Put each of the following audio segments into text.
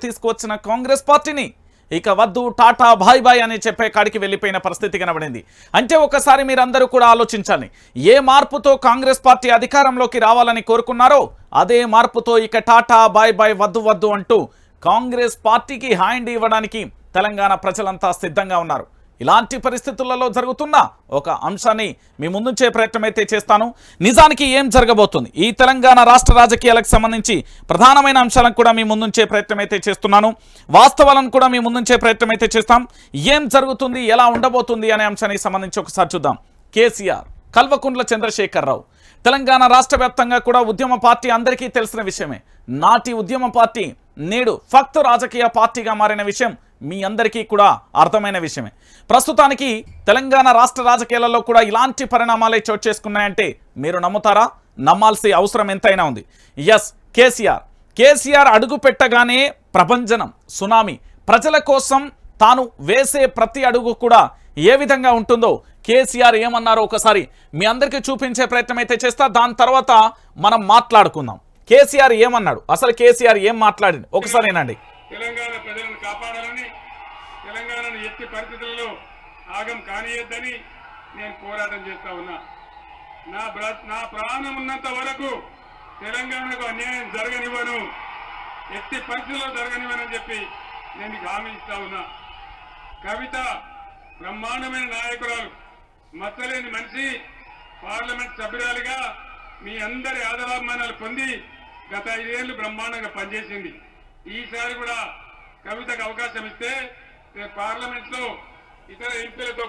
తీసుకువచ్చిన కాంగ్రెస్ పార్టీని. ఇక వద్దు టాటా బాయ్ బాయ్ అని చెప్పే కాడికి వెళ్ళిపోయిన పరిస్థితి కనబడింది. అంటే ఒకసారి మీరందరూ కూడా ఆలోచించాలి ఏ మార్పుతో కాంగ్రెస్ పార్టీ అధికారంలోకి రావాలని కోరుకున్నారో అదే మార్పుతో ఇక టాటా బాయ్ బాయ్ వద్దు వద్దు అంటూ కాంగ్రెస్ పార్టీకి హ్యాండ్ ఇవ్వడానికి తెలంగాణ ప్రజలంతా సిద్ధంగా ఉన్నారు. ఇలాంటి పరిస్థితులలో జరుగుతున్న ఒక అంశాన్ని మీ ముందుంచే ప్రయత్నం అయితే చేస్తాను. నిజానికి ఏం జరగబోతుంది? ఈ తెలంగాణ రాష్ట్ర రాజకీయాలకు సంబంధించి ప్రధానమైన అంశాలను కూడా మీ ముందుంచే ప్రయత్నం అయితే చేస్తున్నాను. వాస్తవాలను కూడా మీ ముందుంచే ప్రయత్నం అయితే చేస్తాం. ఏం జరుగుతుంది? ఎలా ఉండబోతుంది అనే అంశానికి సంబంధించి ఒకసారి చూద్దాం. కేసీఆర్ కల్వకుంట్ల చంద్రశేఖరరావు. తెలంగాణ రాష్ట్ర వ్యాప్తంగా కూడా ఉద్యమ పార్టీ అందరికీ తెలిసిన విషయమే. నాటి ఉద్యమ పార్టీ నేడు ఫక్తు రాజకీయ పార్టీగా మారిన విషయం మీ అందరికీ కూడా అర్థమైన విషయమే. ప్రస్తుతానికి తెలంగాణ రాష్ట్ర రాజకీయాలలో కూడా ఇలాంటి పరిణామాలే చోటు చేసుకున్నాయంటే మీరు నమ్ముతారా? నమ్మాల్సి అవసరం ఎంతైనా ఉంది. ఎస్ కేసీఆర్. కేసీఆర్ అడుగు పెట్టగానే ప్రభంజనం సునామీ. ప్రజల కోసం తాను వేసే ప్రతి అడుగు కూడా ఏ విధంగా ఉంటుందో కేసీఆర్ ఏమన్నారో ఒకసారి మీ అందరికీ చూపించే ప్రయత్నం అయితే చేస్తా. దాని తర్వాత మనం మాట్లాడుకుందాం. కేసీఆర్ ఏమన్నాడు? అసలు కేసీఆర్ ఏం మాట్లాడింది ఒకసారి ఏనండి తెలంగాణ ప్రజలను కాపాడాలని తెలంగాణను ఎట్టి పరిస్థితుల్లో ఆగం కానియద్దని నేను పోరాటం చేస్తా ఉన్నా. నా నా ప్రాణం ఉన్నంత వరకు తెలంగాణకు అన్యాయం జరగనివ్వను. ఎట్టి పరిస్థితుల్లో జరగనివ్వనని చెప్పి నేను మీకు హామీ ఇస్తా ఉన్నా. కవిత బ్రహ్మాండమైన నాయకురాలు మచ్చలేని మనిషి పార్లమెంట్ సభ్యురాలిగా మీ అందరి ఆదరాభిమానాలు పొంది గత ఐదేళ్ళు బ్రహ్మాండంగా పనిచేసింది. ఈసారి కూడా కవితకు అవకాశం ఇస్తే పార్లమెంట్లో ఇతర ఎంపీలతో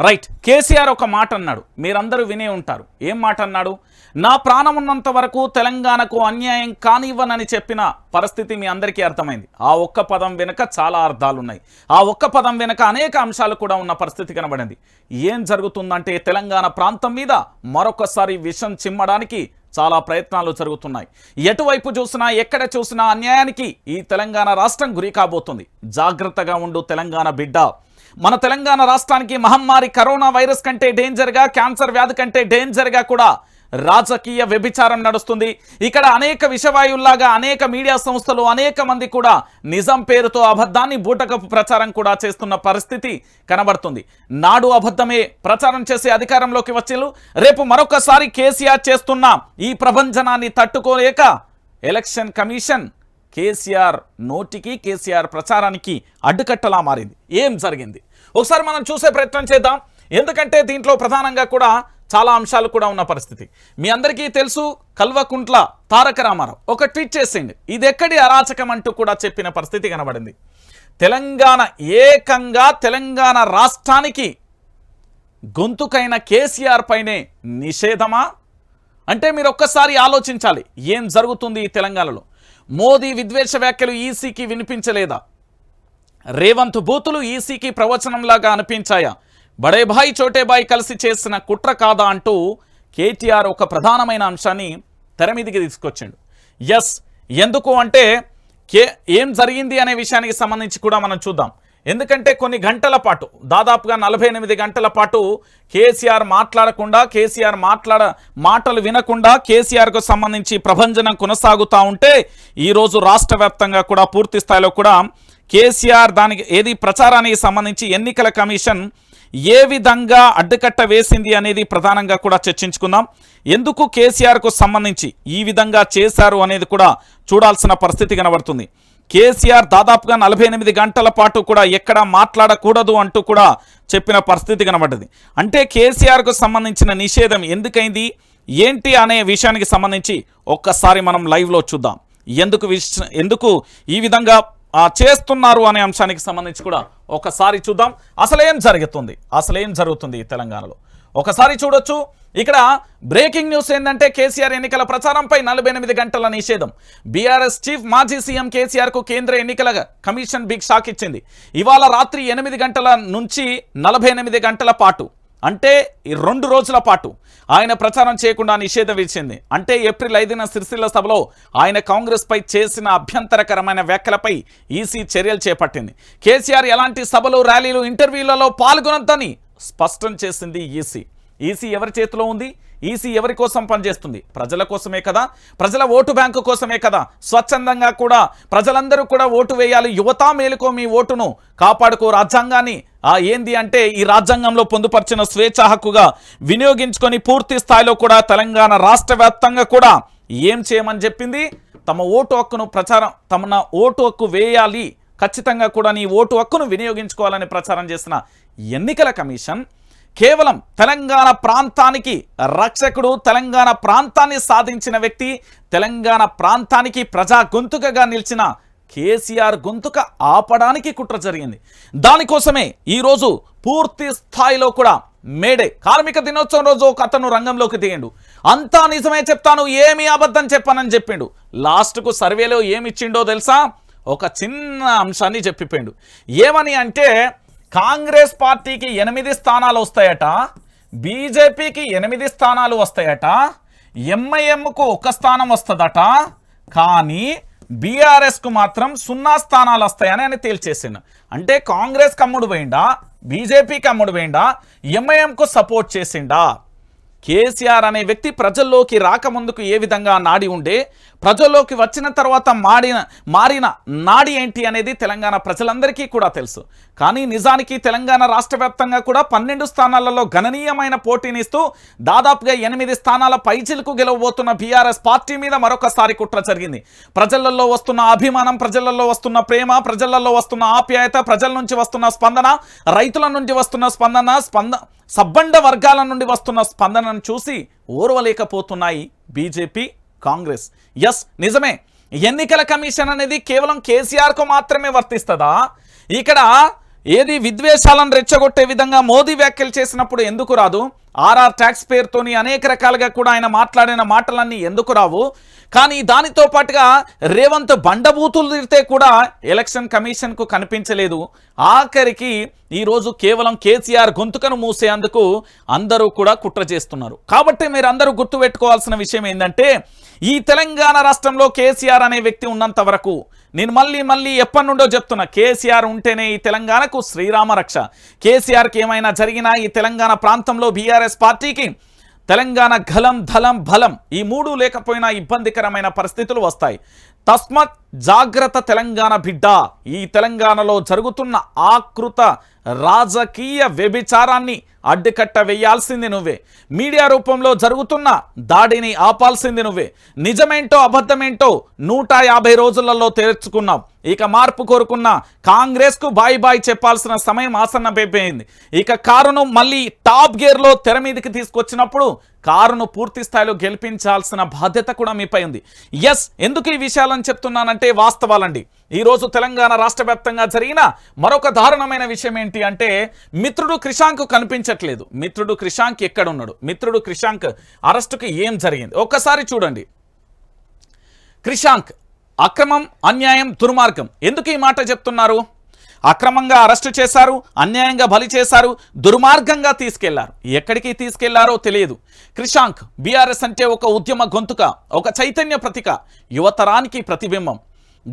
రైట్ కేసీఆర్ ఒక మాట అన్నాడు. మీరందరూ వినే ఉంటారు. ఏం మాట అన్నాడు? నా ప్రాణం ఉన్నంత వరకు తెలంగాణకు అన్యాయం కానివ్వనని చెప్పిన పరిస్థితి మీ అందరికీ అర్థమైంది. ఆ ఒక్క పదం వెనుక చాలా అర్థాలు ఉన్నాయి ఆ ఒక్క పదం వెనుక అనేక అంశాలు కూడా ఉన్న పరిస్థితి కనబడింది. ఏం జరుగుతుందంటే తెలంగాణ ప్రాంతం మీద మరొకసారి విషం చిమ్మడానికి చాలా ప్రయత్నాలు జరుగుతున్నాయి. ఎటువైపు చూసినా ఎక్కడ చూసినా అన్యాయానికి ఈ తెలంగాణ రాష్ట్రం గురి కాబోతుంది. జాగ్రత్తగా ఉండు తెలంగాణ బిడ్డ. మన తెలంగాణ రాష్ట్రానికి మహమ్మారి కరోనా వైరస్ కంటే డేంజర్గా క్యాన్సర్ వ్యాధి కంటే డేంజర్గా కూడా రాజకీయ వ్యభిచారం నడుస్తుంది. ఇక్కడ అనేక విషవాయువుల్లాగా అనేక మీడియా సంస్థలు అనేక మంది కూడా నిజం పేరుతో అబద్ధాన్ని బూటకపు ప్రచారం కూడా చేస్తున్న పరిస్థితి కనబడుతుంది. నాడు అబద్ధమే ప్రచారం చేసి అధికారంలోకి వచ్చేలు రేపు మరొకసారి కేసీఆర్ చేస్తున్న ఈ ప్రభంజనాన్ని తట్టుకోలేక ఎలక్షన్ కమిషన్ కేసీఆర్ నోటికి కేసీఆర్ ప్రచారానికి అడ్డుకట్టలా మారింది. ఏం జరిగింది? ఒకసారి మనం చూసే ప్రయత్నం చేద్దాం. ఎందుకంటే దీంట్లో ప్రధానంగా కూడా చాలా అంశాలు కూడా ఉన్న పరిస్థితి. మీ అందరికీ తెలుసు కల్వకుంట్ల తారక రామారావు. ఒక ట్వీట్ చేసింది ఇది ఎక్కడి అరాచకం అంటూ కూడా చెప్పిన పరిస్థితి కనబడింది. తెలంగాణ ఏకంగా తెలంగాణ రాష్ట్రానికి గొంతుకైన కేసీఆర్ పైనే నిషేధమా? అంటే మీరు ఒక్కసారి ఆలోచించాలి ఏం జరుగుతుంది ఈ తెలంగాణలో? మోదీ విద్వేష వ్యాఖ్యలు ఈసీకి వినిపించలేదా? రేవంత్ బూతులు ఈసీకి ప్రవచనంలాగా అనిపించాయా? బడేభాయ్ చోటేబాయ్ కలిసి చేసిన కుట్ర కాదా అంటూ కేటీఆర్ ఒక ప్రధానమైన అంశాన్ని తెర మీదికి తీసుకొచ్చిండు. ఎస్ ఎందుకు అంటే కే ఏం జరిగింది అనే విషయానికి సంబంధించి కూడా మనం చూద్దాం. ఎందుకంటే కొన్ని గంటల పాటు దాదాపుగా నలభై ఎనిమిది గంటల పాటు కేసీఆర్ మాట్లాడకుండా కేసీఆర్ మాట్లాడ మాటలు వినకుండా కేసీఆర్కు సంబంధించి ప్రభంజనం కొనసాగుతూ ఉంటే ఈరోజు రాష్ట్ర వ్యాప్తంగా కూడా పూర్తి స్థాయిలో కూడా కేసీఆర్ దానికి ఏది ప్రచారానికి సంబంధించి ఎన్నికల కమిషన్ ఏ విధంగా అడ్డుకట్ట వేసింది అనేది ప్రధానంగా కూడా చర్చించుకుందాం. ఎందుకు కేసీఆర్కు సంబంధించి ఈ విధంగా చేశారు అనేది కూడా చూడాల్సిన పరిస్థితి కనబడుతుంది. కేసీఆర్ దాదాపుగా నలభై ఎనిమిది గంటల పాటు కూడా ఎక్కడ మాట్లాడకూడదు అంటూ కూడా చెప్పిన పరిస్థితి కనబడ్డది. అంటే కేసీఆర్కు సంబంధించిన నిషేధం ఎందుకైంది? ఏంటి అనే విషయానికి సంబంధించి ఒక్కసారి మనం లైవ్లో చూద్దాం. ఎందుకు విష ఎందుకు ఈ విధంగా చేస్తున్నారు అనే అంశానికి సంబంధించి కూడా ఒకసారి చూద్దాం. అసలేం జరుగుతుంది? అసలేం జరుగుతుంది తెలంగాణలో? ఒకసారి చూడొచ్చు. ఇక్కడ బ్రేకింగ్ న్యూస్ ఏంటంటే కేసీఆర్ ఎన్నికల ప్రచారంపై నలభై ఎనిమిది గంటల నిషేధం. బీఆర్ఎస్ చీఫ్ మాజీ సీఎం కేసీఆర్కు కేంద్ర ఎన్నికల కమిషన్ బిగ్ షాక్ ఇచ్చింది. ఇవాళ రాత్రి ఎనిమిది గంటల నుంచి నలభై ఎనిమిది గంటల పాటు అంటే ఈ రెండు రోజుల పాటు ఆయన ప్రచారం చేయకుండా నిషేధం విచ్చింది అంటే ఏప్రిల్ ఐదున సిరిసిల్ల సభలో ఆయన కాంగ్రెస్పై చేసిన అభ్యంతరకరమైన వ్యాఖ్యలపై ఈసీ చర్యలు చేపట్టింది. కేసీఆర్ ఎలాంటి సభలు ర్యాలీలు ఇంటర్వ్యూలలో పాల్గొనొద్దని స్పష్టం చేసింది ఈసీ. ఈసీ ఎవరి చేతిలో ఉంది? ఈసీ ఎవరి కోసం పనిచేస్తుంది? ప్రజల కోసమే కదా? ప్రజల ఓటు బ్యాంకు కోసమే కదా? స్వచ్ఛందంగా కూడా ప్రజలందరూ కూడా ఓటు వేయాలి. యువత మేలుకో మీ ఓటును కాపాడుకో రాజ్యాంగాన్ని ఏంది అంటే ఈ రాజ్యాంగంలో పొందుపరిచిన స్వేచ్ఛ హక్కుగా వినియోగించుకొని పూర్తి స్థాయిలో కూడా తెలంగాణ రాష్ట్ర కూడా ఏం చేయమని చెప్పింది? తమ ఓటు హక్కును ప్రచారం తమ ఓటు హక్కు వేయాలి. ఖచ్చితంగా కూడా నీ ఓటు హక్కును వినియోగించుకోవాలని ప్రచారం చేసిన ఎన్నికల కమిషన్ కేవలం తెలంగాణ ప్రాంతానికి రక్షకుడు తెలంగాణ ప్రాంతాన్ని సాధించిన వ్యక్తి తెలంగాణ ప్రాంతానికి ప్రజా గొంతుకగా నిలిచిన కేసీఆర్ గొంతుక ఆపడానికి కుట్ర జరిగింది. దానికోసమే ఈరోజు పూర్తి స్థాయిలో కూడా మేడే కార్మిక దినోత్సవం రోజు ఒక అతను రంగంలోకి దిగిండు. అంతా నిజమే చెప్తాను ఏమి అబద్ధం చెప్పానని చెప్పిండు. లాస్ట్కు సర్వేలో ఏమిచ్చిండో తెలుసా? ఒక చిన్న అంశాన్ని చెప్పిపోయిండు. ఏమని అంటే కాంగ్రెస్ పార్టీకి ఎనిమిది స్థానాలు వస్తాయట బీజేపీకి ఎనిమిది స్థానాలు వస్తాయట ఎంఐఎంకు ఒక స్థానం వస్తుందట కానీ బీఆర్ఎస్కు మాత్రం సున్నా స్థానాలు వస్తాయని ఆయన తేల్చేసిండు. అంటే కాంగ్రెస్ కమ్ముడు పోయిండా? బీజేపీకి అమ్ముడు పోయిండా? ఎంఐఎంకు సపోర్ట్ చేసిండా? కేసీఆర్ అనే వ్యక్తి ప్రజల్లోకి రాకముందుకు ఏ విధంగా నాడి ఉండే ప్రజల్లోకి వచ్చిన తర్వాత మాడిన మారిన నాడి ఏంటి అనేది తెలంగాణ ప్రజలందరికీ కూడా తెలుసు. కానీ నిజానికి తెలంగాణ రాష్ట్ర కూడా పన్నెండు స్థానాలలో గణనీయమైన పోటీనిస్తూ దాదాపుగా ఎనిమిది స్థానాల పైచిలకు గెలవబోతున్న బీఆర్ఎస్ పార్టీ మీద మరొకసారి కుట్ర జరిగింది. ప్రజలలో వస్తున్న అభిమానం ప్రజలలో వస్తున్న ప్రేమ ప్రజలలో వస్తున్న ఆప్యాయత ప్రజల నుంచి వస్తున్న స్పందన రైతుల నుంచి వస్తున్న స్పందన స్పంద సబ్బండ వర్గాల నుండి వస్తున్న స్పందనను చూసి ఓర్వలేకపోతున్నాయి బీజేపీ కాంగ్రెస్. ఎస్ నిజమే. ఎన్నికల కమిషన్ అనేది కేవలం కేసీఆర్కు మాత్రమే వర్తిస్తుందా? ఇక్కడ ఏది విద్వేషాలను రెచ్చగొట్టే విధంగా మోదీ వ్యాఖ్యలు చేసినప్పుడు ఎందుకు రాదు? ఆర్ఆర్ ట్యాక్స్ పేరుతోని అనేక రకాలుగా కూడా ఆయన మాట్లాడిన మాటలన్నీ ఎందుకు రావు? కానీ దానితో పాటుగా రేవంత్ బండబూతులు తిరితే కూడా ఎలక్షన్ కమిషన్కు కనిపించలేదు. ఆఖరికి ఈరోజు కేవలం కేసీఆర్ గొంతుకను మూసేందుకు అందరూ కూడా కుట్ర చేస్తున్నారు. కాబట్టి మీరు అందరూ గుర్తుపెట్టుకోవాల్సిన విషయం ఏంటంటే ఈ తెలంగాణ రాష్ట్రంలో కేసీఆర్ అనే వ్యక్తి ఉన్నంత వరకు నేను మళ్ళీ మళ్ళీ ఎప్పటి నుండో చెప్తున్నా కేసీఆర్ ఉంటేనే ఈ తెలంగాణకు శ్రీరామ రక్ష. కేసీఆర్కి ఏమైనా జరిగినా ఈ తెలంగాణ ప్రాంతంలో బీఆర్ఎస్ పార్టీకి తెలంగాణ ఘలం ధలం బలం ఈ మూడు లేకపోయినా ఇబ్బందికరమైన పరిస్థితులు వస్తాయి. తస్మత్ జాగ్రత్త తెలంగాణ బిడ్డ. ఈ తెలంగాణలో జరుగుతున్న ఆకృత రాజకీయ వ్యభిచారాన్ని అడ్డుకట్ట వేయాల్సింది నువ్వే. మీడియా రూపంలో జరుగుతున్న దాడిని ఆపాల్సింది నువ్వే. నిజమేంటో అబద్ధమేంటో నూట యాభై రోజులలో తెరుచుకున్నావు ఇక మార్పు కోరుకున్న కాంగ్రెస్కు బాయ్ బాయ్ చెప్పాల్సిన సమయం ఆసన్నమైపోయింది. ఇక కారును మళ్ళీ టాప్ గేర్లో తెర మీదకి తీసుకొచ్చినప్పుడు కారును పూర్తి స్థాయిలో గెలిపించాల్సిన బాధ్యత కూడా మీపై ఉంది. ఎస్ ఎందుకు ఈ విషయాలను చెప్తున్నానంటే వాస్తవాలండి. ఈరోజు తెలంగాణ రాష్ట్ర వ్యాప్తంగా జరిగిన మరొక దారుణమైన విషయం ఏంటి అంటే మిత్రుడు క్రిషాంక్ కనిపించట్లేదు. మిత్రుడు క్రిషాంక్ ఎక్కడున్నాడు? మిత్రుడు క్రిషాంక్ అరెస్టుకి ఏం జరిగింది? ఒక్కసారి చూడండి. క్రిషాంక్ అక్రమం అన్యాయం దుర్మార్గం. ఎందుకు ఈ మాట చెప్తున్నారు? అక్రమంగా అరెస్టు చేశారు అన్యాయంగా బలి చేశారు దుర్మార్గంగా తీసుకెళ్ళారు. ఎక్కడికి తీసుకెళ్ళారో తెలియదు. క్రిషాంక్ బీఆర్ఎస్ అంటే ఒక ఉద్యమ గొంతుక ఒక చైతన్య ప్రతిక యువతరానికి ప్రతిబింబం.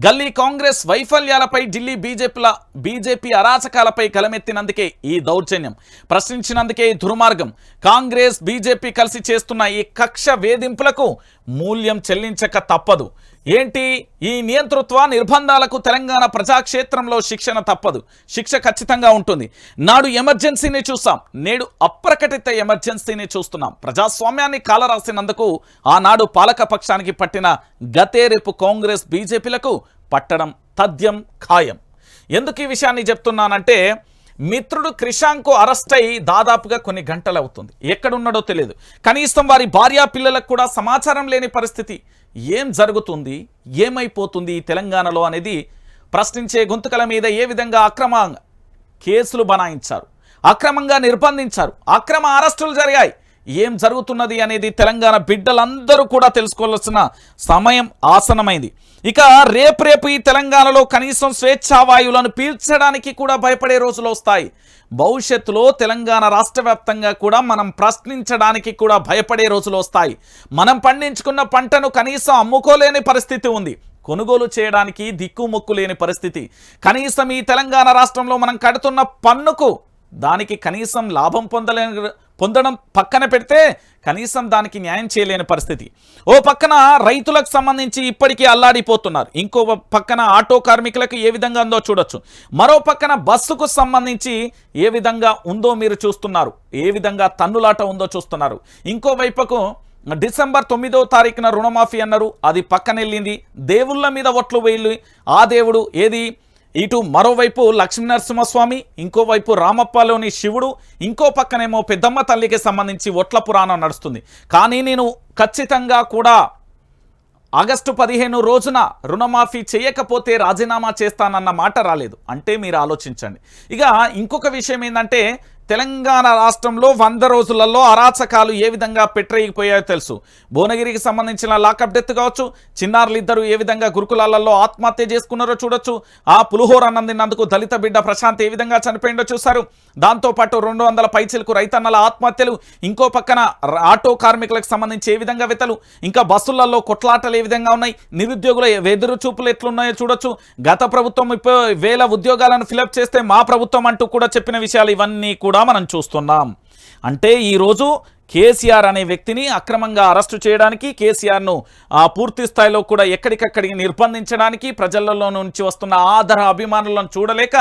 గల్లీ కాంగ్రెస్ వైఫల్యాలపై ఢిల్లీ బీజేపీల బీజేపీ అరాచకాలపై కలమెత్తినందుకే ఈ దౌర్జన్యం. ప్రశ్నించినందుకే ఈ దుర్మార్గం. కాంగ్రెస్ బీజేపీ కలిసి చేస్తున్న ఈ కక్ష వేధింపులకు మూల్యం చెల్లించక తప్పదు. ఏంటి? ఈ నియంతృత్వ నిర్బంధాలకు తెలంగాణ ప్రజాక్షేత్రంలో శిక్షణ తప్పదు. శిక్ష ఖచ్చితంగా ఉంటుంది. నాడు ఎమర్జెన్సీని చూసాం నేడు అప్రకటిత ఎమర్జెన్సీని చూస్తున్నాం. ప్రజాస్వామ్యాన్ని కాలరాసినందుకు ఆనాడు పాలక పక్షానికి పట్టిన గతేరేపు కాంగ్రెస్ బీజేపీలకు పట్టడం తథ్యం ఖాయం. ఎందుకు ఈ విషయాన్ని చెప్తున్నానంటే మిత్రుడు క్రిషాంకు అరెస్ట్ అయ్యి దాదాపుగా కొన్ని గంటలు అవుతుంది. ఎక్కడున్నాడో తెలియదు కనీసం వారి భార్యా పిల్లలకు కూడా సమాచారం లేని పరిస్థితి. ఏం జరుగుతుంది? ఏమైపోతుంది ఈ తెలంగాణలో అనేది ప్రశ్నించే గొంతుకల మీద ఏ విధంగా అక్రమ కేసులు బనాయించారు? అక్రమంగా నిర్బంధించారు. అక్రమ అరెస్టులు జరిగాయి. ఏం జరుగుతున్నది అనేది తెలంగాణ బిడ్డలందరూ కూడా తెలుసుకోవాల్సిన సమయం ఆసనమైంది ఇక రేపు రేపు ఈ తెలంగాణలో కనీసం స్వేచ్ఛావాయువులను పీల్చడానికి కూడా భయపడే రోజులు వస్తాయి. భవిష్యత్తులో తెలంగాణ రాష్ట్ర కూడా మనం ప్రశ్నించడానికి కూడా భయపడే రోజులు వస్తాయి. మనం పండించుకున్న పంటను కనీసం అమ్ముకోలేని పరిస్థితి ఉంది. కొనుగోలు చేయడానికి దిక్కుమొక్కు లేని పరిస్థితి. కనీసం ఈ తెలంగాణ రాష్ట్రంలో మనం కడుతున్న పన్నుకు దానికి కనీసం లాభం పొందలేని పొందడం పక్కన పెడితే కనీసం దానికి న్యాయం చేయలేని పరిస్థితి. ఓ పక్కన రైతులకు సంబంధించి ఇప్పటికీ అల్లాడిపోతున్నారు. ఇంకో పక్కన ఆటో కార్మికులకు ఏ విధంగా ఉందో చూడొచ్చు. మరో పక్కన బస్సుకు సంబంధించి ఏ విధంగా ఉందో మీరు చూస్తున్నారు. ఏ విధంగా తన్నులాట ఉందో చూస్తున్నారు. ఇంకో వైపుకు డిసెంబర్ తొమ్మిదో తారీఖున రుణమాఫీ అన్నారు. అది పక్కనెళ్ళింది. దేవుళ్ళ మీద ఒట్లు వేళ్ళు ఆ దేవుడు ఏది? ఇటు మరోవైపు లక్ష్మీ నరసింహస్వామి ఇంకోవైపు రామప్పలోని శివుడు ఇంకో పక్కనేమో పెద్దమ్మ తల్లికి సంబంధించి ఒట్ల పురాణం నడుస్తుంది. కానీ నేను ఖచ్చితంగా కూడా ఆగస్టు పదిహేను రోజున రుణమాఫీ చేయకపోతే రాజీనామా చేస్తానన్న మాట రాలేదు. అంటే మీరు ఆలోచించండి. ఇక ఇంకొక విషయం ఏంటంటే తెలంగాణ రాష్ట్రంలో వంద రోజులలో అరాచకాలు ఏ విధంగా పెట్టరేగిపోయాయో తెలుసు. భువనగిరికి సంబంధించిన లాకప్ డెత్ కావచ్చు చిన్నారులు ఇద్దరు ఏ విధంగా గురుకులాలలో ఆత్మహత్య చేసుకున్నారో చూడొచ్చు. ఆ పులిహోర అన్నందినందుకు దళిత బిడ్డ ప్రశాంత్ ఏ విధంగా చనిపోయిందో చూశారు. దాంతోపాటు రెండు వందల పైచిలకు రైతన్నల ఆత్మహత్యలు ఇంకో పక్కన ఆటో కార్మికులకు సంబంధించి ఏ విధంగా వెతలు ఇంకా బస్సులలో కొట్లాటలు ఏ విధంగా ఉన్నాయి నిరుద్యోగుల వెదురు చూపులు ఎట్లున్నాయో చూడొచ్చు. గత ప్రభుత్వం ఇప్పుడు వేల ఉద్యోగాలను ఫిలప్ చేస్తే మా ప్రభుత్వం అంటూ కూడా చెప్పిన విషయాలు ఇవన్నీ కూడా మనం చూస్తున్నాం. అంటే ఈరోజు కేసీఆర్ అనే వ్యక్తిని అక్రమంగా అరెస్టు చేయడానికి కేసీఆర్ను పూర్తి స్థాయిలో కూడా ఎక్కడికక్కడికి నిర్బంధించడానికి ప్రజలలో నుంచి వస్తున్న ఆదర అభిమానులను చూడలేక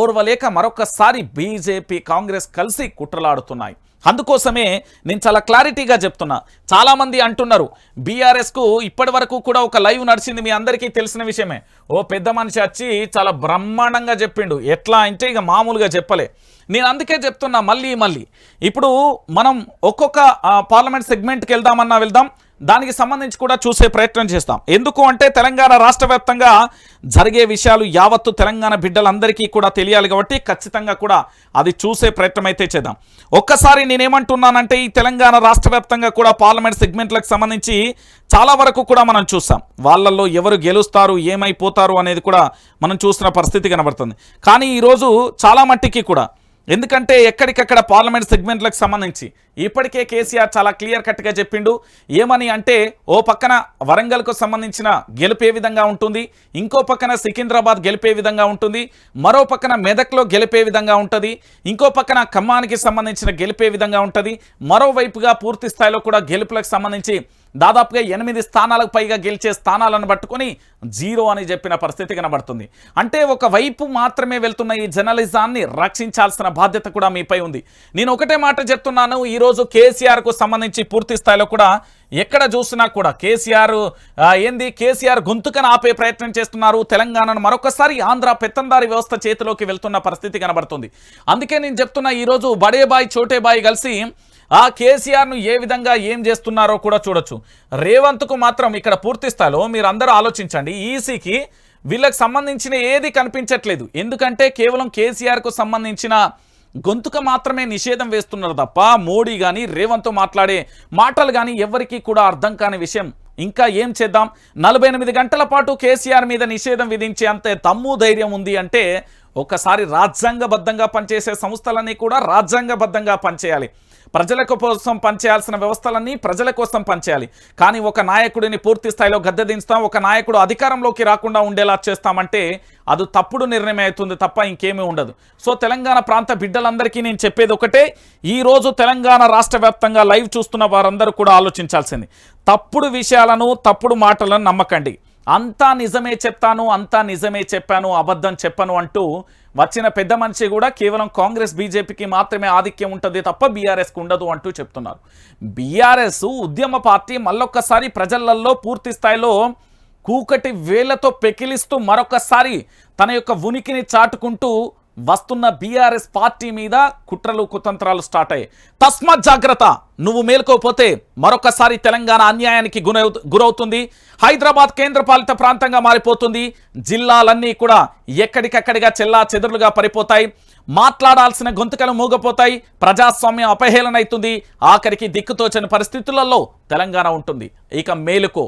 ఓర్వలేక మరొకసారి బీజేపీ కాంగ్రెస్ కలిసి కుట్రలాడుతున్నాయి. అందుకోసమే నేను చాలా క్లారిటీగా చెప్తున్నా. చాలామంది అంటున్నారు బీఆర్ఎస్కు ఇప్పటి వరకు కూడా ఒక లైవ్ నడిచింది మీ అందరికీ తెలిసిన విషయమే. ఓ పెద్ద మనిషి వచ్చి చాలా బ్రహ్మాండంగా చెప్పిండు. ఎట్లా అంటే ఇక మామూలుగా చెప్పలే. నేను అందుకే చెప్తున్నా మళ్ళీ మళ్ళీ. ఇప్పుడు మనం ఒక్కొక్క పార్లమెంట్ సెగ్మెంట్కి వెళ్దామన్నా వెళ్దాం దానికి సంబంధించి కూడా చూసే ప్రయత్నం చేస్తాం. ఎందుకు అంటే తెలంగాణ రాష్ట్ర వ్యాప్తంగా జరిగే విషయాలు యావత్తు తెలంగాణ బిడ్డలందరికీ కూడా తెలియాలి కాబట్టి ఖచ్చితంగా కూడా అది చూసే ప్రయత్నం అయితే చేద్దాం. ఒక్కసారి నేనేమంటున్నానంటే ఈ తెలంగాణ రాష్ట్ర కూడా పార్లమెంట్ సెగ్మెంట్లకు సంబంధించి చాలా వరకు కూడా మనం చూస్తాం. వాళ్ళల్లో ఎవరు గెలుస్తారు ఏమైపోతారు అనేది కూడా మనం చూసిన పరిస్థితి కనబడుతుంది. కానీ ఈరోజు చాలా మట్టికి కూడా ఎందుకంటే ఎక్కడికక్కడ పార్లమెంట్ సెగ్మెంట్లకు సంబంధించి ఇప్పటికే కేసీఆర్ చాలా క్లియర్ కట్గా చెప్పిండు. ఏమని అంటే ఓ పక్కన వరంగల్కు సంబంధించిన గెలిపే విధంగా ఉంటుంది ఇంకో పక్కన సికింద్రాబాద్ గెలిపే విధంగా ఉంటుంది మరో పక్కన మెదక్లో గెలిపే విధంగా ఉంటుంది ఇంకో పక్కన ఖమ్మానికి సంబంధించిన గెలిపే విధంగా ఉంటుంది మరోవైపుగా పూర్తి స్థాయిలో కూడా గెలుపులకు సంబంధించి దాదాపుగా ఎనిమిది స్థానాలకు పైగా గెలిచే స్థానాలను పట్టుకొని జీరో అని చెప్పిన పరిస్థితి కనబడుతుంది. అంటే ఒక వైపు మాత్రమే వెళ్తున్న ఈ జర్నలిజాన్ని రక్షించాల్సిన బాధ్యత కూడా మీపై ఉంది. నేను ఒకటే మాట చెప్తున్నాను ఈరోజు కేసీఆర్కు సంబంధించి పూర్తి స్థాయిలో కూడా ఎక్కడ చూసినా కూడా కేసీఆర్ ఏంది కేసీఆర్ గొంతుకను ఆపే ప్రయత్నం చేస్తున్నారు. తెలంగాణను మరొకసారి ఆంధ్ర పెత్తందారి వ్యవస్థ చేతిలోకి వెళ్తున్న పరిస్థితి కనబడుతుంది. అందుకే నేను చెప్తున్నా ఈరోజు బడేబాయ్ చోటేబాయ్ కలిసి ఆ కేసీఆర్ను ఏ విధంగా ఏం చేస్తున్నారో కూడా చూడొచ్చు. రేవంత్కు మాత్రం ఇక్కడ పూర్తి స్థాయిలో మీరు అందరూ ఆలోచించండి. ఈసీకి వీళ్ళకి సంబంధించిన ఏది కనిపించట్లేదు. ఎందుకంటే కేవలం కేసీఆర్కు సంబంధించిన గొంతుక మాత్రమే నిషేధం వేస్తున్నారు తప్ప మోడీ కానీ రేవంత్ మాట్లాడే మాటలు కానీ ఎవరికీ కూడా అర్థం కాని విషయం. ఇంకా ఏం చేద్దాం? నలభై ఎనిమిది గంటల పాటు కేసీఆర్ మీద నిషేధం విధించే అంతే తమ్ము ధైర్యం ఉంది అంటే ఒకసారి రాజ్యాంగబద్ధంగా పనిచేసే సంస్థలన్నీ కూడా రాజ్యాంగబద్ధంగా పనిచేయాలి. ప్రజల కోసం పనిచేయాల్సిన వ్యవస్థలన్నీ ప్రజల కోసం పనిచేయాలి. కానీ ఒక నాయకుడిని పూర్తి స్థాయిలో గద్దె దించుతాం ఒక నాయకుడు అధికారంలోకి రాకుండా ఉండేలా చేస్తామంటే అది తప్పుడు నిర్ణయం అవుతుంది తప్ప ఇంకేమీ ఉండదు. సో తెలంగాణ ప్రాంత బిడ్డలందరికీ నేను చెప్పేది ఒకటే ఈరోజు తెలంగాణ రాష్ట్ర లైవ్ చూస్తున్న వారందరూ కూడా ఆలోచించాల్సింది. తప్పుడు విషయాలను తప్పుడు మాటలను నమ్మకండి. అంతా నిజమే చెప్తాను అంతా నిజమే చెప్పాను అబద్ధం చెప్పను అంటూ వచ్చిన పెద్ద మనిషి కూడా కేవలం కాంగ్రెస్ బీజేపీకి మాత్రమే ఆధిక్యం ఉంటుంది తప్ప బీఆర్ఎస్కి ఉండదు అంటూ చెప్తున్నారు. బీఆర్ఎస్ ఉద్యమ పార్టీ మళ్ళొక్కసారి ప్రజలల్లో పూర్తి స్థాయిలో కూకటి వేలతో పెకిలిస్తూ మరొకసారి తన యొక్క ఉనికిని చాటుకుంటూ వస్తున్న బీఆర్ఎస్ పార్టీ మీద కుట్రలు కుతంత్రాలు స్టార్ట్ అయ్యాయి. తస్మాత్ జాగ్రత్త నువ్వు మేల్కోపోతే మరొకసారి తెలంగాణ అన్యాయానికి గురవుతుంది. హైదరాబాద్ కేంద్రపాలిత ప్రాంతంగా మారిపోతుంది. జిల్లాలన్నీ కూడా ఎక్కడికక్కడిగా చెల్లా చెదురులుగా పడిపోతాయి మాట్లాడాల్సిన గొంతుకలు మూగపోతాయి. ప్రజాస్వామ్యం అపహేళన అవుతుంది ఆఖరికి దిక్కుతోచని పరిస్థితులలో తెలంగాణ ఉంటుంది. ఇక మేలుకో